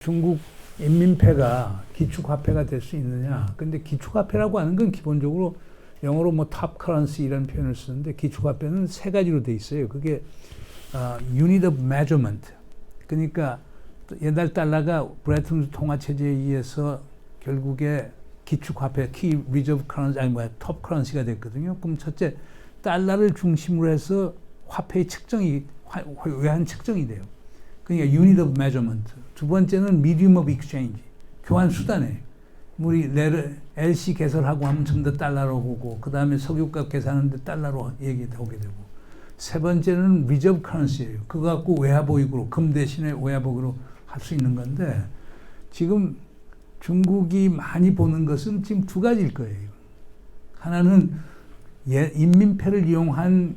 중국 인민폐가 기축화폐가 될 수 있느냐. 근데 기축화폐라고 하는 건 기본적으로 영어로 뭐 탑 커런시 이런 표현을 쓰는데 기축화폐는 세 가지로 돼 있어요. 그게 어, unit of measurement. 그러니까 옛날 달러가 브레튼 통화 체제에 의해서 결국에 기축화폐 키 리저브 커런시 아니 뭐야 톱 커런시가 됐거든요. 그럼 첫째 달러를 중심으로 해서 화폐의 측정이 화- 외환 측정이 돼요. 그러니까 unit of measurement. 두 번째는 medium of exchange. 교환 수단이에요. 우리 레를 LC 개설하고 하면 전부 다 달러로 오고 그 다음에 석유값 계산하는데 달러로 얘기가 오게 되고 세 번째는 리저브 커런시예요. 그거 갖고 외화보익으로 금 대신에 외화보익으로 할 수 있는 건데 지금 중국이 많이 보는 것은 지금 두 가지일 거예요. 하나는 예, 인민폐를 이용한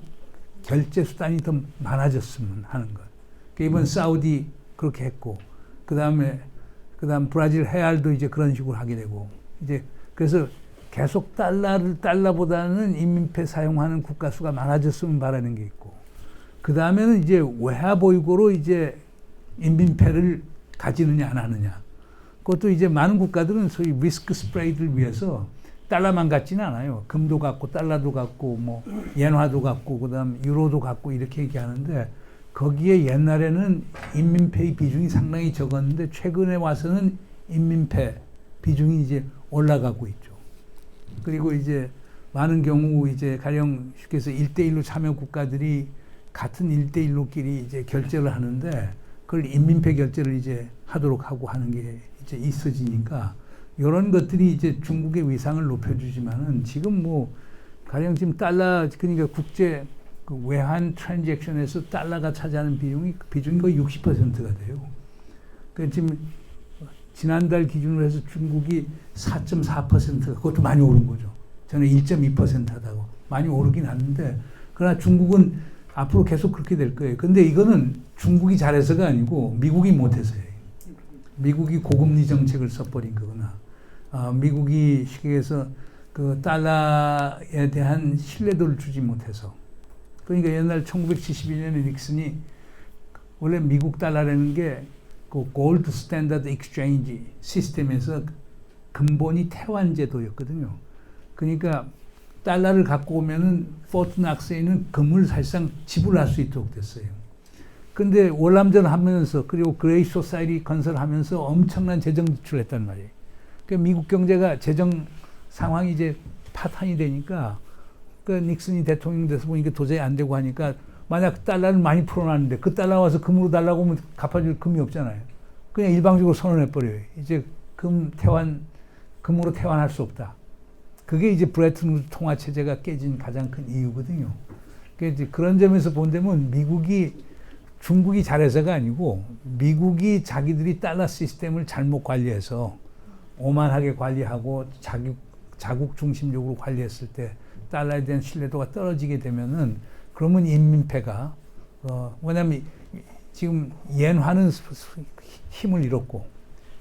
결제 수단이 더 많아졌으면 하는 것. 그러니까 이번 사우디 그렇게 했고 그 다음에 그 다음 브라질 헤알도 이제 그런 식으로 하게 되고 이제 그래서 계속 달러를 달러보다는 인민폐 사용하는 국가 수가 많아졌으면 바라는 게 있고 그 다음에는 이제 외화 보유고로 이제 인민폐를 가지느냐 안 하느냐 그것도 이제 많은 국가들은 소위 리스크 스프레이드를 위해서 달러만 갖지는 않아요. 금도 갖고 달러도 갖고 뭐 엔화도 갖고 그다음 유로도 갖고 이렇게 얘기하는데 거기에 옛날에는 인민폐의 비중이 상당히 적었는데 최근에 와서는 인민폐 비중이 이제 올라가고 있죠. 그리고 이제 많은 경우 이제 가령 쉽게 해서 1대1로 참여 국가들이 같은 1대1로끼리 이제 결제를 하는데 그걸 인민폐 결제를 이제 하도록 하고 하는 게 이제 있어지니까 이런 것들이 이제 중국의 위상을 높여주지만은 지금 뭐 가령 지금 달러 그러니까 국제 그 외환 트랜잭션에서 달러가 차지하는 비용이 비중이 거의 60%가 돼요. 그 지금 지난달 기준으로 해서 중국이 4.4%가 그것도 많이 오른 거죠. 저는 1.2% 하다고 많이 오르긴 하는데 그러나 중국은 앞으로 계속 그렇게 될 거예요. 근데 이거는 중국이 잘해서가 아니고 미국이 못해서예요. 미국이 고금리 정책을 써버린 거구나. 어, 미국이 해서 그 달러에 대한 신뢰도를 주지 못해서. 그러니까 옛날 1971년에 닉슨이 원래 미국 달러라는 게 그 골드 스탠다드 익스체인지 시스템에서 근본이 태환 제도였거든요. 그러니까 달러를 갖고 오면은 포트낙스에는 금을 사실상 지불할 수 있도록 됐어요. 근데 월남전 하면서 그리고 그레이 소사이티 건설하면서 엄청난 재정 지출을 했단 말이에요. 그 미국 경제가 재정 상황이 이제 파탄이 되니까 그 닉슨이 대통령 돼서 보니까 도저히 안 되고 하니까 만약 달러를 많이 풀어놨는데 그 달러 와서 금으로 달라고 하면 갚아줄 금이 없잖아요. 그냥 일방적으로 선언해 버려요. 이제 금 태환 금으로 태환할 수 없다. 그게 이제 브레튼 통화 체제가 깨진 가장 큰 이유거든요. 그 이제 그런 점에서 본다면 미국이 중국이 잘해서가 아니고 미국이 자기들이 달러 시스템을 잘못 관리해서 오만하게 관리하고 자국 자국 중심적으로 관리했을 때 달러에 대한 신뢰도가 떨어지게 되면은 그러면 인민폐가 어 왜냐면 지금 엔화는 힘을 잃었고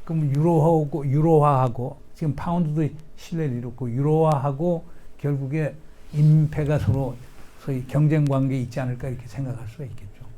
그럼 유로하고 유로화하고 지금 파운드도 신뢰를 잃었고 유로화하고 결국에 인민폐가 서로 소위 경쟁 관계에 있지 않을까 이렇게 생각할 수가 있겠죠.